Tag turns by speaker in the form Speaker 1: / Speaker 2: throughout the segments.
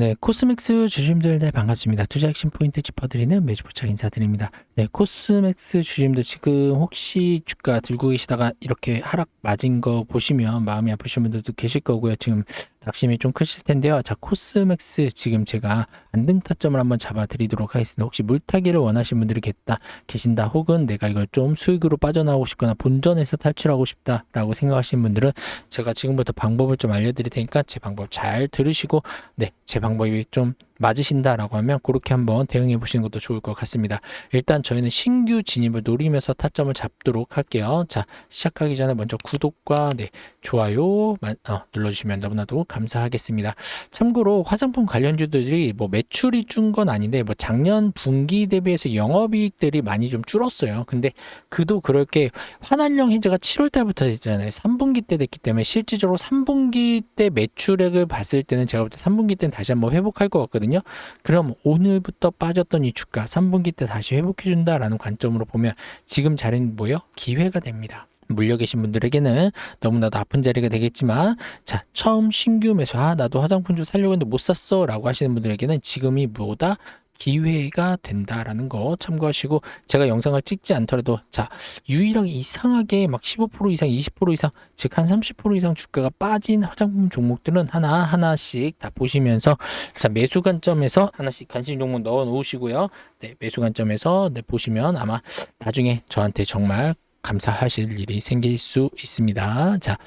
Speaker 1: 네, 코스맥스 주주님들 네, 반갑습니다. 투자 핵심 포인트 짚어드리는 매주 포착 인사드립니다. 네, 코스맥스 주주님들 지금 혹시 주가 들고 계시다가 이렇게 하락 맞은 거 보시면 마음이 아프신 분들도 계실 거고요. 지금 낙심이 좀 크실 텐데요. 자, 코스맥스 지금 제가 안등 타점을 한번 잡아 드리도록 하겠습니다. 혹시 물타기를 원하시는 분들이 계다, 계신다 혹은 내가 이걸 좀 수익으로 빠져나오고 싶거나 본전에서 탈출하고 싶다라고 생각하시는 분들은 제가 지금부터 방법을 좀 알려드릴 테니까 제 방법 잘 들으시고 네, 제 방법이 좀 맞으신다라고 하면 그렇게 한번 대응해 보시는 것도 좋을 것 같습니다. 일단 저희는 신규 진입을 노리면서 타점을 잡도록 할게요. 자, 시작하기 전에 먼저 구독과 네, 좋아요 만- 어, 눌러주시면 너무나도 감사하겠습니다. 참고로 화장품 관련주들이 뭐 매출이 준 건 아닌데 뭐 작년 분기 대비해서 영업이익들이 많이 좀 줄었어요. 근데 그도 그렇게 환한령 해제가 7월 달부터 됐잖아요. 3분기 때 됐기 때문에 실질적으로 3분기 때 매출액을 봤을 때는 제가 볼 때 3분기 때는 다시 한번 회복할 것 같거든요. 그럼 오늘부터 빠졌던 이 주가 3분기 때 다시 회복해 준다라는 관점으로 보면 지금 자리는 뭐요? 기회가 됩니다. 물려 계신 분들에게는 너무나도 아픈 자리가 되겠지만 자 처음 신규 매수 아 나도 화장품 좀 살려고 했는데 못 샀어 라고 하시는 분들에게는 지금이 뭐다 기회가 된다라는 거 참고하시고 제가 영상을 찍지 않더라도 자 유일하게 이상하게 막 15% 이상 20% 이상 즉 한 30% 이상 주가가 빠진 화장품 종목들은 하나 하나씩 다 보시면서 자 매수 관점에서 하나씩 관심 종목 넣어 놓으시고요 네 매수 관점에서 네, 보시면 아마 나중에 저한테 정말 감사하실 일이 생길 수 있습니다 자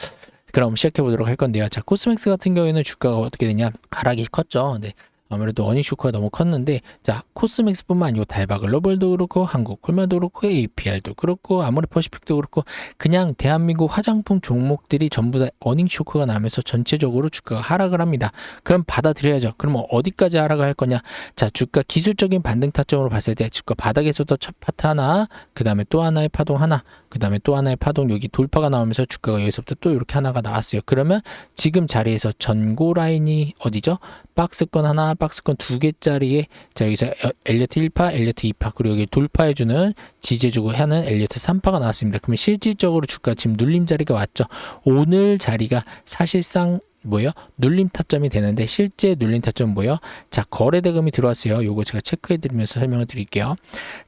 Speaker 1: 그럼 시작해 보도록 할 건데요. 자, 코스맥스 같은 경우에는 주가가 어떻게 되냐? 하락이 컸죠. 네. 아무래도 어닝 쇼크가 너무 컸는데 자 코스맥스뿐만 아니고 달바 글로벌도 그렇고 한국 콜마도 그렇고 APR도 그렇고 아모레 퍼시픽도 그렇고 그냥 대한민국 화장품 종목들이 전부 다 어닝 쇼크가 나면서 전체적으로 주가가 하락을 합니다. 그럼 받아들여야죠. 그럼 어디까지 하락을 할 거냐? 자 주가 기술적인 반등 타점으로 봤을 때 주가 바닥에서도 첫 파트 하나, 그 다음에 또 하나의 파동 하나, 그 다음에 또 하나의 파동 여기 돌파가 나오면서 주가가 여기서부터 또 이렇게 하나가 나왔어요. 그러면 지금 자리에서 전고 라인이 어디죠? 박스권 하나, 박스권 두 개짜리에 자 여기서 엘리어트 1파, 엘리어트 2파 그리고 여기 돌파해주는 지지해주고 하는 엘리어트 3파가 나왔습니다. 그러면 실질적으로 주가 지금 눌림 자리가 왔죠. 오늘 자리가 사실상 뭐예요? 눌림 타점이 되는데 실제 눌림 타점 뭐예요? 자 거래 대금이 들어왔어요. 요거 제가 체크해 드리면서 설명을 드릴게요.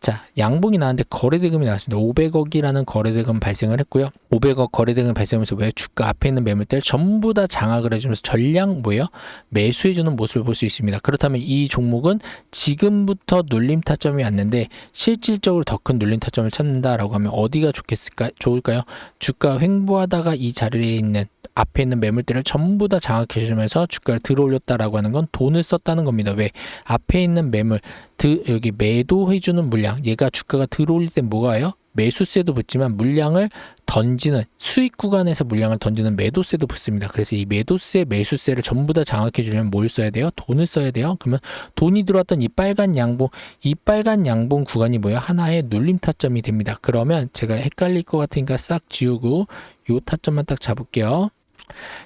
Speaker 1: 자 양봉이 나왔는데 거래 대금이 나왔습니다. 500억이라는 거래 대금 발생을 했고요. 500억 거래 대금 발생하면서 왜 주가 앞에 있는 매물대를 전부 다 장악을 해주면서 전량 뭐예요? 매수해 주는 모습을 볼 수 있습니다. 그렇다면 이 종목은 지금부터 눌림 타점이 왔는데 실질적으로 더 큰 눌림 타점을 찾는다라고 하면 어디가 좋겠을까 좋을까요? 주가 횡보하다가 이 자리에 있는 앞에 있는 매물대를 전부 다 장악해주면서 주가를 들어올렸다라고 하는 건 돈을 썼다는 겁니다. 왜 앞에 있는 매물 드, 여기 매도해주는 물량 얘가 주가가 들어올릴 때 뭐가요? 매수세도 붙지만 물량을 던지는 수익 구간에서 물량을 던지는 매도세도 붙습니다. 그래서 이 매도세, 매수세를 전부 다 장악해 주려면 뭘 써야 돼요? 돈을 써야 돼요. 그러면 돈이 들어왔던 이 빨간 양봉, 이 빨간 양봉 구간이 뭐예요? 하나의 눌림 타점이 됩니다. 그러면 제가 헷갈릴 것 같으니까 싹 지우고 요 타점만 딱 잡을게요.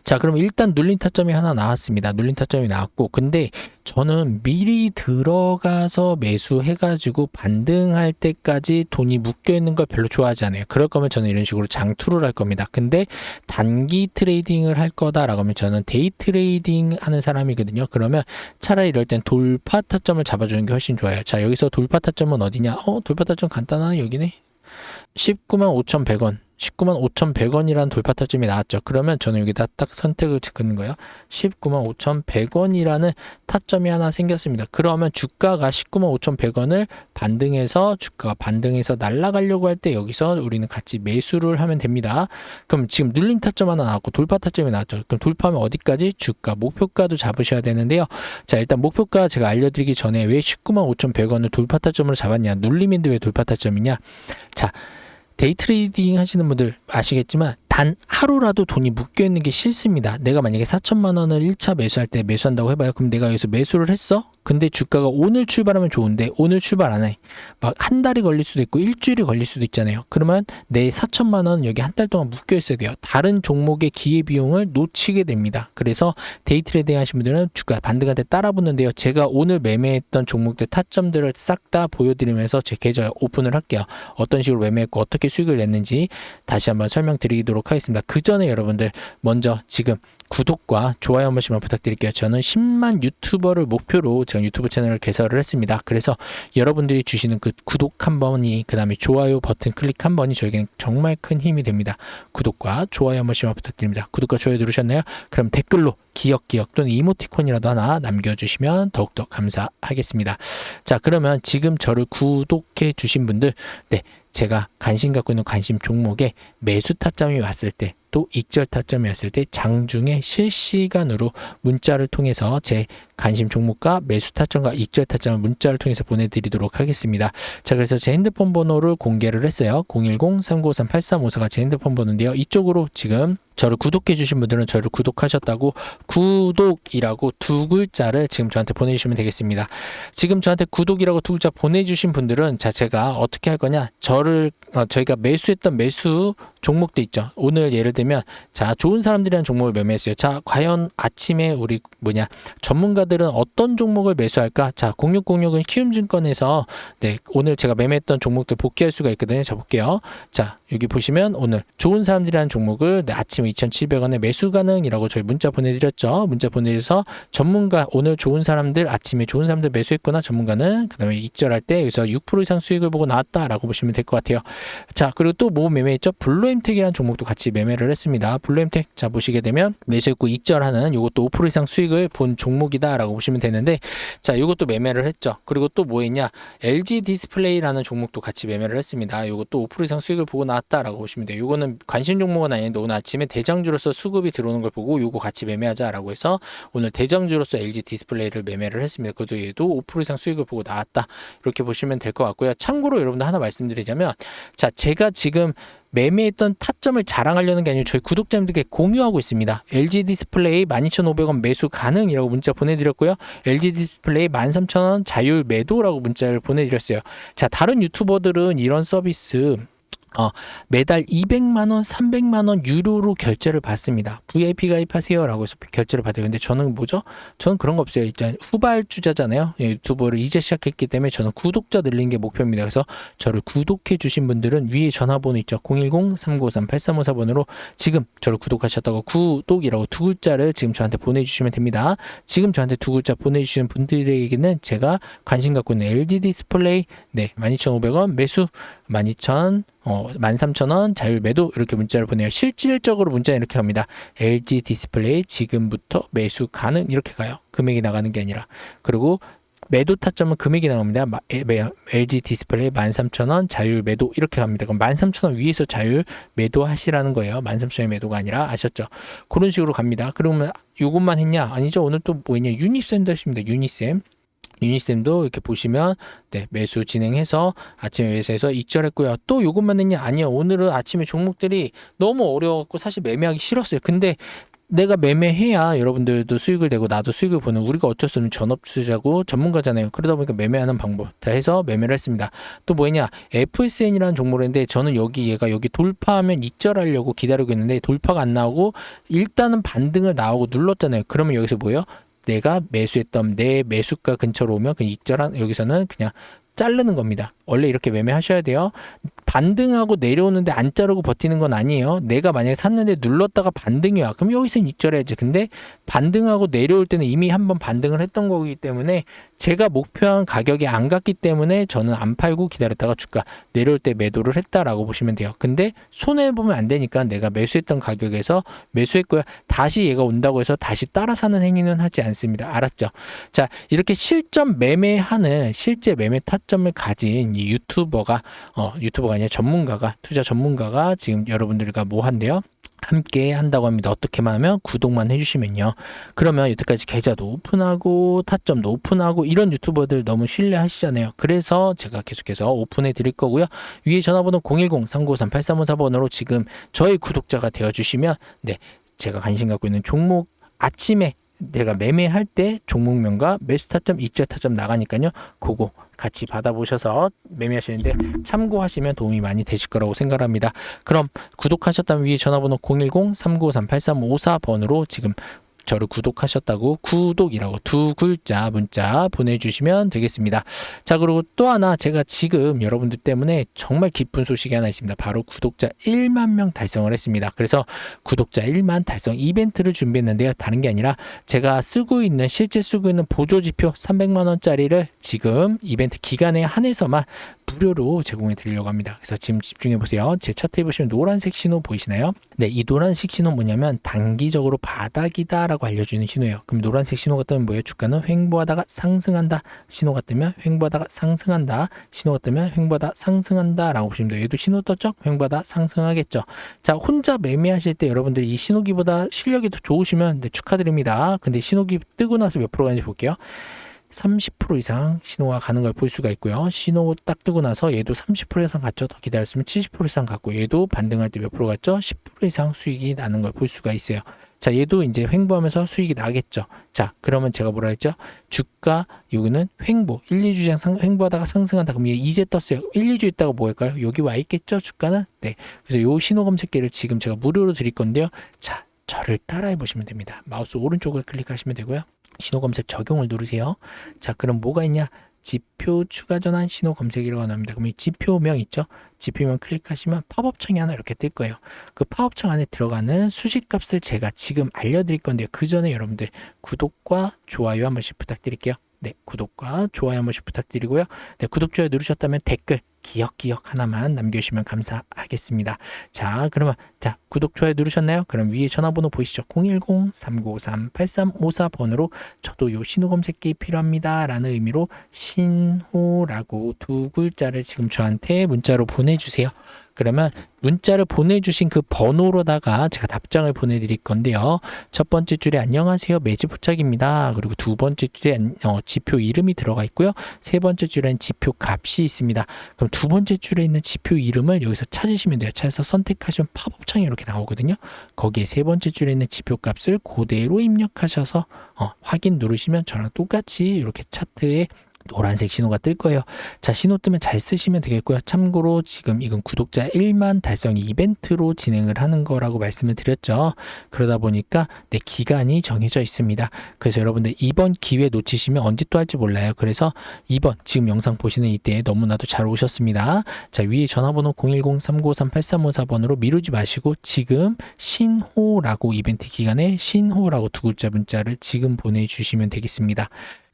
Speaker 1: 자, 그럼 일단 눌린 타점이 하나 나왔습니다. 눌린 타점이 나왔고, 근데 저는 미리 들어가서 매수해가지고 반등할 때까지 돈이 묶여 있는 걸 별로 좋아하지 않아요. 그럴 거면 저는 이런 식으로 장투를 할 겁니다. 근데 단기 트레이딩을 할 거다라고 하면 저는 데이 트레이딩 하는 사람이거든요. 그러면 차라리 이럴 땐 돌파 타점을 잡아주는 게 훨씬 좋아요. 자, 여기서 돌파 타점은 어디냐? 어, 돌파 타점 간단하네, 여기네. 19만 5,100원. 19만 5,100원이라는 돌파 타점이 나왔죠. 그러면 저는 여기다 딱 선택을 긋는 거예요. 19만 5,100원이라는 타점이 하나 생겼습니다. 그러면 주가가 19만 5,100원을 반등해서 주가가 반등해서 날아가려고 할 때 여기서 우리는 같이 매수를 하면 됩니다. 그럼 지금 눌림 타점 하나 나왔고 돌파 타점이 나왔죠. 그럼 돌파하면 어디까지? 주가 목표가도 잡으셔야 되는데요. 자, 일단 목표가 제가 알려드리기 전에 왜 19만 5,100원을 돌파 타점으로 잡았냐? 눌림인데 왜 돌파 타점이냐? 자, 데이 트레이딩 하시는 분들 아시겠지만 단 하루라도 돈이 묶여 있는 게 싫습니다. 내가 만약에 4천만 원을 1차 매수할 때 매수한다고 해봐요. 그럼 내가 여기서 매수를 했어? 근데 주가가 오늘 출발하면 좋은데 오늘 출발 안 해. 막 한 달이 걸릴 수도 있고 일주일이 걸릴 수도 있잖아요. 그러면 내 4천만 원 여기 한 달 동안 묶여 있어야 돼요. 다른 종목의 기회 비용을 놓치게 됩니다. 그래서 데이 트레이딩 하시는 분들은 주가 반등할 때 따라 붙는데요. 제가 오늘 매매했던 종목들 타점들을 싹 다 보여드리면서 제 계좌 오픈을 할게요. 어떤 식으로 매매했고 어떻게 수익을 냈는지 다시 한번 설명드리도록 하겠습니다. 그 전에 여러분들 먼저 지금 구독과 좋아요 한 번씩만 부탁드릴게요. 저는 10만 유튜버를 목표로 제가 유튜브 채널을 개설을 했습니다. 그래서 여러분들이 주시는 그 구독 한 번이 그 다음에 좋아요 버튼 클릭 한 번이 저에게는 정말 큰 힘이 됩니다. 구독과 좋아요 한 번씩만 부탁드립니다. 구독과 좋아요 누르셨나요? 그럼 댓글로 기억 기억 또는 이모티콘이라도 하나 남겨주시면 더욱더 감사하겠습니다. 자 그러면 지금 저를 구독해 주신 분들 네 제가 관심 갖고 있는 관심 종목에 매수 타점이 왔을 때 또 익절 타점이 왔을 때 장중에 실시간으로 문자를 통해서 제 관심 종목과 매수 타점과 익절 타점을 문자를 통해서 보내드리도록 하겠습니다. 자 그래서 제 핸드폰 번호를 공개를 했어요. 010-3953-8354가 제 핸드폰 번호인데요. 이쪽으로 지금 저를 구독해 주신 분들은 저를 구독하셨다고 구독이라고 두 글자를 지금 저한테 보내주시면 되겠습니다. 지금 저한테 구독이라고 두 글자 보내주신 분들은 자 제가 어떻게 할 거냐 저를 어, 저희가 매수했던 매수 종목도 있죠. 오늘 예를 들면 자 좋은 사람들이란 종목을 매매했어요. 자 과연 아침에 우리 뭐냐 전문가들은 어떤 종목을 매수할까? 자 0606은 키움증권에서 네 오늘 제가 매매했던 종목들 복귀할 수가 있거든요. 자 볼게요. 자 여기 보시면 오늘 좋은 사람들이라는 종목을 네, 아침에 2,700원에 매수 가능이라고 저희 문자 보내드렸죠. 문자 보내줘서 전문가 오늘 좋은 사람들 아침에 좋은 사람들 매수했거나 전문가는 그다음에 익절할 때 여기서 6% 이상 수익을 보고 나왔다라고 보시면 될 것 같아요. 자 그리고 또 뭐 매매했죠? 블루 엠텍이라는 종목도 같이 매매를 했습니다. 블루엠텍 자 보시게 되면 매수했고 익절하는 이것도 5% 이상 수익을 본 종목이다라고 보시면 되는데 자 이것도 매매를 했죠. 그리고 또 뭐 했냐? LG 디스플레이라는 종목도 같이 매매를 했습니다. 이것도 5% 이상 수익을 보고 나왔다라고 보시면 돼요. 이거는 관심 종목은 아닌데 오늘 아침에 대장주로서 수급이 들어오는 걸 보고 요거 같이 매매하자라고 해서 오늘 대장주로서 LG 디스플레이를 매매를 했습니다. 그것도 얘도 5% 이상 수익을 보고 나왔다. 이렇게 보시면 될 것 같고요. 참고로 여러분들 하나 말씀드리자면 자, 제가 지금 매매했던 타점을 자랑하려는 게 아니고 저희 구독자님들께 공유하고 있습니다. LG 디스플레이 12,500원 매수 가능이라고 문자 보내드렸고요. LG 디스플레이 13,000원 자율 매도라고 문자를 보내드렸어요. 자, 다른 유튜버들은 이런 서비스 어, 매달 200만 원, 300만 원 유료로 결제를 받습니다. VIP 가입하세요라고 해서 결제를 받아요. 근데 저는 뭐죠? 저는 그런 거 없어요. 일단 후발주자잖아요. 예, 유튜버를 이제 시작했기 때문에 저는 구독자 늘리는 게 목표입니다. 그래서 저를 구독해 주신 분들은 위에 전화번호 있죠. 010-3953-8354번으로 지금 저를 구독하셨다고 구독이라고 두 글자를 지금 저한테 보내주시면 됩니다. 지금 저한테 두 글자 보내주시는 분들에게는 제가 관심 갖고 있는 LG 디스플레이 네 12,500원 매수 12,000 어, 13,000원 자율 매도 이렇게 문자를 보내요. 실질적으로 문자 이렇게 갑니다. LG 디스플레이 지금부터 매수 가능 이렇게 가요. 금액이 나가는 게 아니라. 그리고 매도 타점은 금액이 나옵니다. LG 디스플레이 13,000원 자율 매도 이렇게 갑니다. 그럼 13,000원 위에서 자율 매도 하시라는 거예요. 13,000원의 매도가 아니라 아셨죠? 그런 식으로 갑니다. 그러면 요것만 했냐? 아니죠. 오늘 또뭐 있냐? 유니쌤도 했습니다. 유니쌤. 유니쌤도 이렇게 보시면 네, 매수 진행해서 아침에 매수해서 익절했고요. 또 요것만 했냐? 아니요. 오늘은 아침에 종목들이 너무 어려워갖고 사실 매매하기 싫었어요. 근데 내가 매매해야 여러분들도 수익을 내고 나도 수익을 보는 우리가 어쩔 수 없는 전업투자고 전문가잖아요. 그러다 보니까 매매하는 방법 다 해서 매매를 했습니다. 또 뭐냐 FSN이라는 종목을 했는데 저는 여기 얘가 여기 돌파하면 익절하려고 기다리고 있는데 돌파가 안 나오고 일단은 반등을 나오고 눌렀잖아요. 그러면 여기서 뭐예요? 내가 매수했던 내 매수가 근처로 오면 그 익절한 여기서는 그냥 자르는 겁니다. 원래 이렇게 매매하셔야 돼요. 반등하고 내려오는데 안 자르고 버티는 건 아니에요. 내가 만약에 샀는데 눌렀다가 반등이 와. 그럼 여기서 익절해야지. 근데 반등하고 내려올 때는 이미 한번 반등을 했던 거기 때문에 제가 목표한 가격에 안 갔기 때문에 저는 안 팔고 기다렸다가 주가 내려올 때 매도를 했다라고 보시면 돼요. 근데 손해 보면 안 되니까 내가 매수했던 가격에서 매수했고요. 다시 얘가 온다고 해서 다시 따라 사는 행위는 하지 않습니다. 알았죠? 자, 이렇게 실전 매매하는 실제 매매 타점을 가진 이 유튜버가 어, 유튜버가 아니라 전문가가 투자 전문가가 지금 여러분들과 뭐 한대요? 함께 한다고 합니다. 어떻게만 하면 구독만 해주시면요. 그러면 여태까지 계좌도 오픈하고 타점도 오픈하고 이런 유튜버들 너무 신뢰하시잖아요. 그래서 제가 계속해서 오픈해 드릴 거고요. 위에 전화번호 010-3953-8354번으로 지금 저희 구독자가 되어주시면 네 제가 관심 갖고 있는 종목 아침에 제가 매매할 때 종목명과 매수 타점, 익절 타점 나가니까요. 그거 같이 받아보셔서 매매하시는데 참고하시면 도움이 많이 되실 거라고 생각합니다. 그럼 구독하셨다면 위에 전화번호 010-3953-8354번으로 지금 저를 구독하셨다고 구독이라고 두 글자 문자 보내주시면 되겠습니다. 자, 그리고 또 하나 제가 지금 여러분들 때문에 정말 기쁜 소식이 하나 있습니다. 바로 구독자 1만 명 달성을 했습니다. 그래서 구독자 1만 달성 이벤트를 준비했는데요. 다른 게 아니라 제가 쓰고 있는 실제 쓰고 있는 보조 지표 300만 원짜리를 지금 이벤트 기간에 한해서만 무료로 제공해 드리려고 합니다. 그래서 지금 집중해 보세요. 제 차트에 보시면 노란색 신호 보이시나요? 네, 이 노란색 신호 뭐냐면 단기적으로 바닥이다라고 알려주는 신호예요. 그럼 노란색 신호가 뜨면 뭐예요? 주가는 횡보하다가 상승한다. 신호가 뜨면 횡보하다가 상승한다. 신호가 뜨면 횡보하다 상승한다라고 보시면 돼요. 얘도 신호 떴죠? 횡보하다 상승하겠죠. 자, 혼자 매매하실 때 여러분들이 이 신호기보다 실력이 더 좋으시면 네, 축하드립니다. 근데 신호기 뜨고 나서 몇 프로 가는지 볼게요. 30% 이상 신호가 가는 걸 볼 수가 있고요. 신호 딱 뜨고 나서 얘도 30% 이상 갔죠. 더 기다렸으면 70% 이상 갔고 얘도 반등할 때 몇 프로 갔죠? 10% 이상 수익이 나는 걸 볼 수가 있어요. 자, 얘도 이제 횡보하면서 수익이 나겠죠. 자, 그러면 제가 뭐라 했죠? 주가 여기는 횡보, 1, 2주 상 횡보하다가 상승한다. 그럼 얘 이제 떴어요. 1, 2주 있다가 뭐 할까요? 여기 와 있겠죠, 주가는? 네. 그래서 요 신호 검색기를 지금 제가 무료로 드릴 건데요. 자, 저를 따라해 보시면 됩니다. 마우스 오른쪽을 클릭하시면 되고요. 신호 검색 적용을 누르세요. 자, 그럼 뭐가 있냐? 지표 추가 전환 신호 검색이라고 나옵니다. 그럼 이 지표명 있죠? 지표명 클릭하시면 팝업 창이 하나 이렇게 뜰 거예요. 그 팝업 창 안에 들어가는 수식 값을 제가 지금 알려드릴 건데요. 그 전에 여러분들 구독과 좋아요 한 번씩 부탁드릴게요. 네, 구독과 좋아요 한 번씩 부탁드리고요. 네, 구독, 좋아요 누르셨다면 댓글 기억 기억 하나만 남겨주시면 감사하겠습니다. 자, 그러면 자 구독 좋아요 누르셨나요? 그럼 위에 전화번호 보이시죠? 010-393-8354번으로 저도 요 신호 검색기 필요합니다 라는 의미로 신호라고 두 글자를 지금 저한테 문자로 보내주세요. 그러면 문자를 보내주신 그 번호로다가 제가 답장을 보내드릴 건데요. 첫 번째 줄에 안녕하세요 매지 포착입니다. 그리고 두 번째 줄에 안- 어, 지표 이름이 들어가 있고요. 세 번째 줄엔 지표 값이 있습니다. 그럼 두 번째 줄에 있는 지표 이름을 여기서 찾으시면 돼요. 찾아서 선택하시면 팝업 창이 이렇게 나오거든요. 거기에 세 번째 줄에 있는 지표 값을 그대로 입력하셔서 어, 확인 누르시면 저랑 똑같이 이렇게 차트에 노란색 신호가 뜰 거예요. 자, 신호 뜨면 잘 쓰시면 되겠고요. 참고로 지금 이건 구독자 1만 달성 이벤트로 진행을 하는 거라고 말씀을 드렸죠. 그러다 보니까 내 기간이 정해져 있습니다. 그래서 여러분들 이번 기회 놓치시면 언제 또 할지 몰라요. 그래서 이번 지금 영상 보시는 이때 너무나도 잘 오셨습니다. 자, 위에 전화번호 010-393-8354번으로 미루지 마시고 지금 신호라고 이벤트 기간에 신호라고 두 글자 문자를 지금 보내주시면 되겠습니다.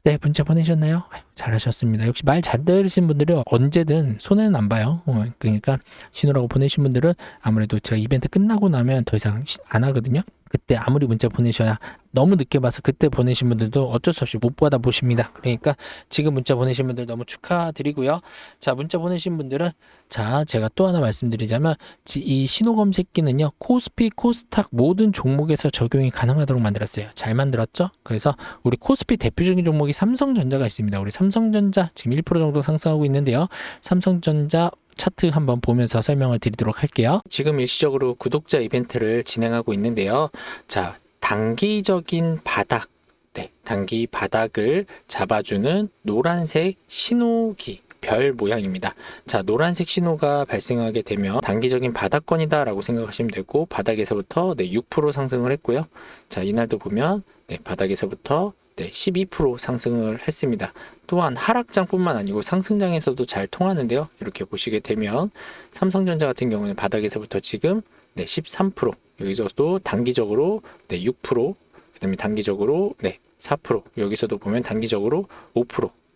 Speaker 1: 네, 문자 보내셨나요? 잘하셨습니다. 역시 말 잘 들으신 분들은 언제든 손해는 안 봐요. 어, 그러니까 신호라고 보내신 분들은 아무래도 제가 이벤트 끝나고 나면 더 이상 시- 안 하거든요. 그때 아무리 문자 보내셔야 너무 늦게 봐서 그때 보내신 분들도 어쩔 수 없이 못 받아 보십니다. 그러니까 지금 문자 보내신 분들 너무 축하드리고요. 자, 문자 보내신 분들은 자, 제가 또 하나 말씀드리자면 지- 이 신호 검색기는요. 코스피, 코스닥 모든 종목에서 적용이 가능하도록 만들었어요. 잘 만들었죠? 그래서 우리 코스피 대표적인 종목이 삼성전자가 있습니다. 우리 삼성전자 지금 1% 정도 상승하고 있는데요. 삼성전자 차트 한번 보면서 설명을 드리도록 할게요. 지금 일시적으로 구독자 이벤트를 진행하고 있는데요. 자, 단기적인 바닥, 네, 단기 바닥을 잡아주는 노란색 신호기. 별 모양입니다. 자, 노란색 신호가 발생하게 되면 단기적인 바닥권이다라고 생각하시면 되고 바닥에서부터 네, 6% 상승을 했고요. 자, 이날도 보면 네, 바닥에서부터 네, 12% 상승을 했습니다. 또한 하락장뿐만 아니고 상승장에서도 잘 통하는데요. 이렇게 보시게 되면 삼성전자 같은 경우는 바닥에서부터 지금 네, 13% 여기서도 단기적으로 네, 6% 그다음에 단기적으로 네, 4% 여기서도 보면 단기적으로 5%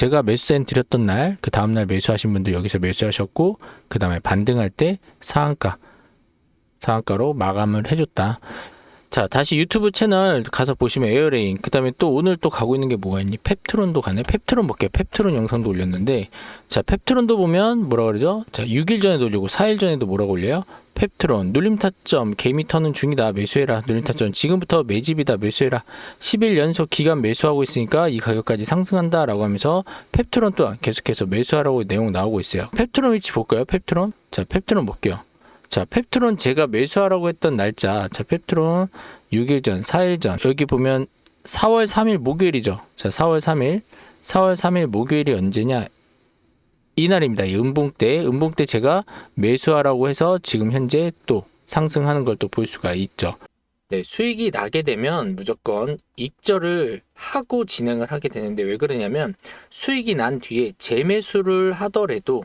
Speaker 1: 제가 매수세는 드렸던 날, 그 다음날 매수하신 분들 여기서 매수하셨고, 그 다음에 반등할 때 상한가, 상한가로 마감을 해줬다. 자 다시 유튜브 채널 가서 보시면 에어레인 그 다음에 또 오늘 또 가고 있는 게 뭐가 있니? 펩트론도 가네. 펩트론 볼게요. 펩트론 영상도 올렸는데 자 펩트론도 보면 뭐라 그러죠? 자 6일 전에도 올리고 4일 전에도 뭐라고 올려요? 펩트론 눌림 타점 개미 터는 중이다 매수해라. 눌림 타점 지금부터 매집이다 매수해라. 10일 연속 기간 매수하고 있으니까 이 가격까지 상승한다 라고 하면서 펩트론 또한 계속해서 매수하라고 내용 나오고 있어요. 펩트론 위치 볼까요? 펩트론? 자 펩트론 볼게요 자, 펩트론 제가 매수하라고 했던 날짜. 자, 펩트론 6일 전, 4일 전. 여기 보면 4월 3일 목요일이죠. 자, 4월 3일. 4월 3일 목요일이 언제냐? 이날입니다. 이 음봉 때, 음봉 때 제가 매수하라고 해서 지금 현재 또 상승하는 걸 또 볼 수가 있죠. 네, 수익이 나게 되면 무조건 입절을 하고 진행을 하게 되는데 왜 그러냐면 수익이 난 뒤에 재매수를 하더라도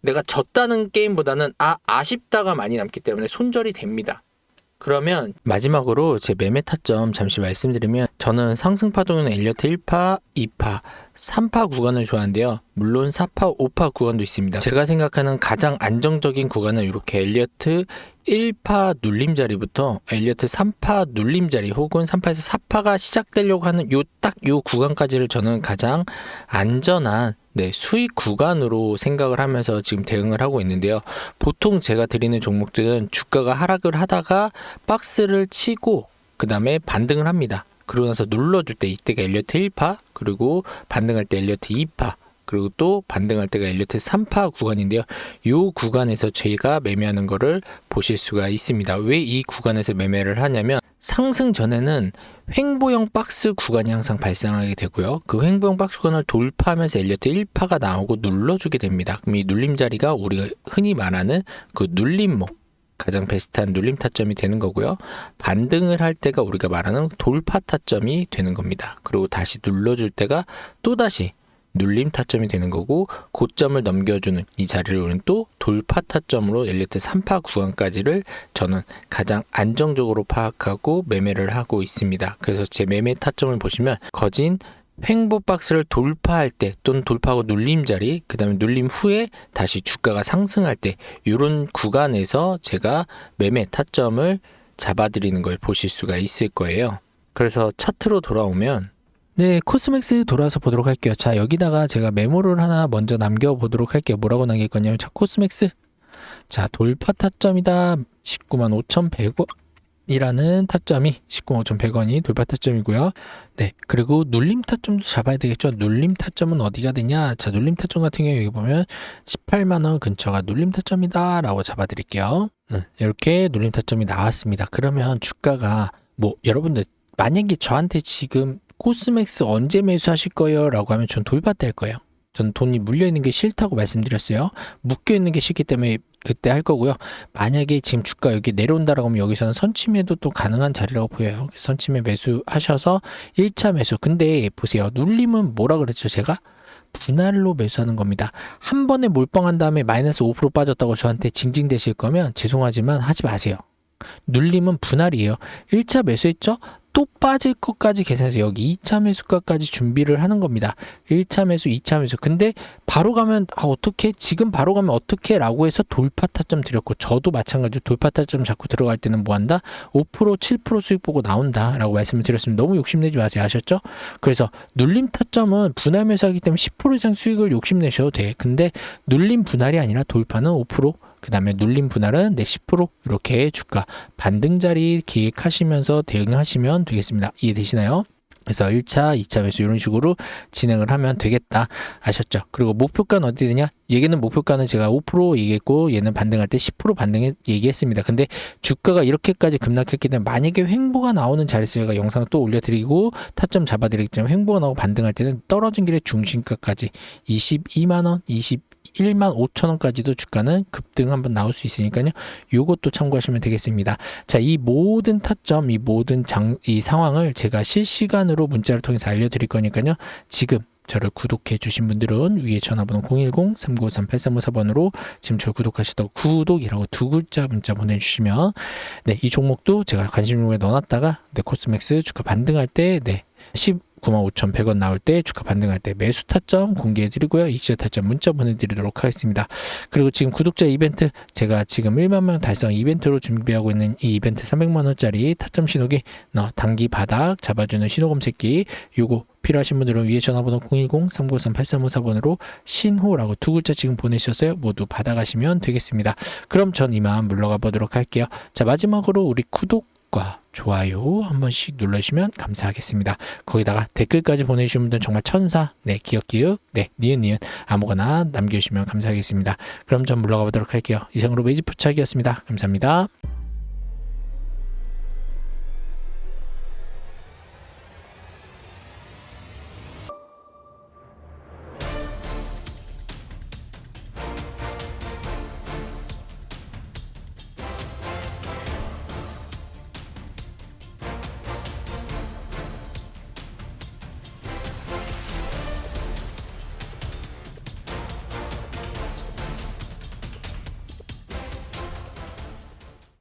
Speaker 1: 내가 졌다는 게임보다는 아 아쉽다가 많이 남기 때문에 손절이 됩니다. 그러면 마지막으로 제 매매 타점 잠시 말씀드리면 저는 상승 파동은 엘리어트 1파, 2파, 3파 구간을 좋아하는데요. 물론 4파, 5파 구간도 있습니다. 제가 생각하는 가장 안정적인 구간은 이렇게 엘리어트 1파 눌림자리부터 엘리어트 3파 눌림자리 혹은 3파에서 4파가 시작되려고 하는 요 딱요 구간까지를 저는 가장 안전한 네, 수익 구간으로 생각을 하면서 지금 대응을 하고 있는데요. 보통 제가 드리는 종목들은 주가가 하락을 하다가 박스를 치고 그 다음에 반등을 합니다. 그러고 나서 눌러줄 때 이때가 엘리어트 1파 그리고 반등할 때 엘리어트 2파 그리고 또 반등할 때가 엘리어트 3파 구간인데요. 이 구간에서 저희가 매매하는 거를 보실 수가 있습니다. 왜 이 구간에서 매매를 하냐면 상승 전에는 횡보형 박스 구간이 항상 발생하게 되고요. 그 횡보형 박스 구간을 돌파하면서 엘리어트 1파가 나오고 눌러주게 됩니다. 그럼 이 눌림 자리가 우리가 흔히 말하는 그 눌림목 가장 베스트한 눌림 타점이 되는 거고요. 반등을 할 때가 우리가 말하는 돌파 타점이 되는 겁니다. 그리고 다시 눌러줄 때가 또다시 눌림 타점이 되는 거고 고점을 넘겨주는 이 자리를 우리는 또 돌파 타점으로 엘리트 3파 구간까지를 저는 가장 안정적으로 파악하고 매매를 하고 있습니다. 그래서 제 매매 타점을 보시면 거진 횡보 박스를 돌파할 때 또는 돌파하고 눌림 자리, 그 다음에 눌림 후에 다시 주가가 상승할 때 이런 구간에서 제가 매매 타점을 잡아드리는 걸 보실 수가 있을 거예요. 그래서 차트로 돌아오면 네, 코스맥스 돌아와서 보도록 할게요. 자, 여기다가 제가 메모를 하나 먼저 남겨보도록 할게요. 뭐라고 남길 거냐면, 자, 코스맥스. 자, 돌파 타점이다. 19만 5,100원 이라는 타점이 19만 5,100원이 돌파 타점이고요. 네, 그리고 눌림 타점도 잡아야 되겠죠. 눌림 타점은 어디가 되냐? 자, 눌림 타점 같은 경우 여기 보면 18만 원 근처가 눌림 타점이다 라고 잡아 드릴게요. 응, 이렇게 눌림 타점이 나왔습니다. 그러면 주가가 뭐 여러분들 만약에 저한테 지금 코스맥스 언제 매수하실 거예요? 라고 하면 전 돌파될 거예요. 전 돈이 물려 있는 게 싫다고 말씀드렸어요. 묶여 있는 게 싫기 때문에 그때 할 거고요. 만약에 지금 주가 여기 내려온다라고 하면 여기서는 선침해도 또 가능한 자리라고 보여요. 선침해 매수하셔서 1차 매수. 근데 보세요. 눌림은 뭐라 그랬죠? 제가 분할로 매수하는 겁니다. 한 번에 몰빵한 다음에 마이너스 5% 빠졌다고 저한테 징징대실 거면 죄송하지만 하지 마세요. 눌림은 분할이에요. 1차 매수했죠? 또 빠질 것까지 계산해서 여기 2차 매수가까지 준비를 하는 겁니다. 1차 매수, 2차 매수. 근데 바로 가면 아 어떻게 지금 바로 가면 어떻게 라고 해서 돌파 타점 드렸고 저도 마찬가지로 돌파 타점 잡고 들어갈 때는 뭐 한다? 5% 7% 수익 보고 나온다라고 말씀을 드렸습니다. 너무 욕심내지 마세요. 아셨죠? 그래서 눌림 타점은 분할 매수하기 때문에 10% 이상 수익을 욕심내셔도 돼. 근데 눌림 분할이 아니라 돌파는 5% 그 다음에 눌림 분할은 네, 10% 이렇게 주가 반등 자리 기획하시면서 대응하시면 되겠습니다. 이해되시나요? 그래서 1차, 2차 매수 이런 식으로 진행을 하면 되겠다. 아셨죠? 그리고 목표가는 어디 되냐? 얘기는 목표가는 제가 5% 얘기했고 얘는 반등할 때 10% 반등 얘기했습니다. 근데 주가가 이렇게까지 급락했기 때문에 만약에 횡보가 나오는 자리에서 제가 영상을 또 올려드리고 타점 잡아드리기 때문에 횡보가 나오고 반등할 때는 떨어진 길의 중심가까지 22만 원, 20 1만 5천 원까지도 주가는 급등 한번 나올 수 있으니까요. 요것도 참고하시면 되겠습니다. 자, 이 모든 타점, 이 모든 장, 이 상황을 제가 실시간으로 문자를 통해서 알려드릴 거니까요. 지금 저를 구독해 주신 분들은 위에 전화번호 010-3953-8354번으로 지금 저 구독하시다고 구독이라고 두 글자 문자 보내주시면 네, 이 종목도 제가 관심 종목에 넣어놨다가 네, 코스맥스 주가 반등할 때 네, 10, 95,100원 나올 때 주가 반등할 때 매수 타점 공개해드리고요. 이시자 타점 문자 보내드리도록 하겠습니다. 그리고 지금 구독자 이벤트 제가 지금 1만 명 달성 이벤트로 준비하고 있는 이 이벤트 300만 원짜리 타점 신호기 단기 바닥 잡아주는 신호 검색기 요거 필요하신 분들은 위에 전화번호 010-393-8354번으로 신호라고 두 글자 지금 보내셔서 모두 받아가시면 되겠습니다. 그럼 전 이만 물러가 보도록 할게요. 자 마지막으로 우리 구독 과 좋아요 한 번씩 눌러주시면 감사하겠습니다. 거기다가 댓글까지 보내주신 분들 정말 천사, 네, 기억기억, 네, 니은, 니은 아무거나 남겨주시면 감사하겠습니다. 그럼 전 물러가 보도록 할게요. 이상으로 메이지 포착이었습니다. 감사합니다.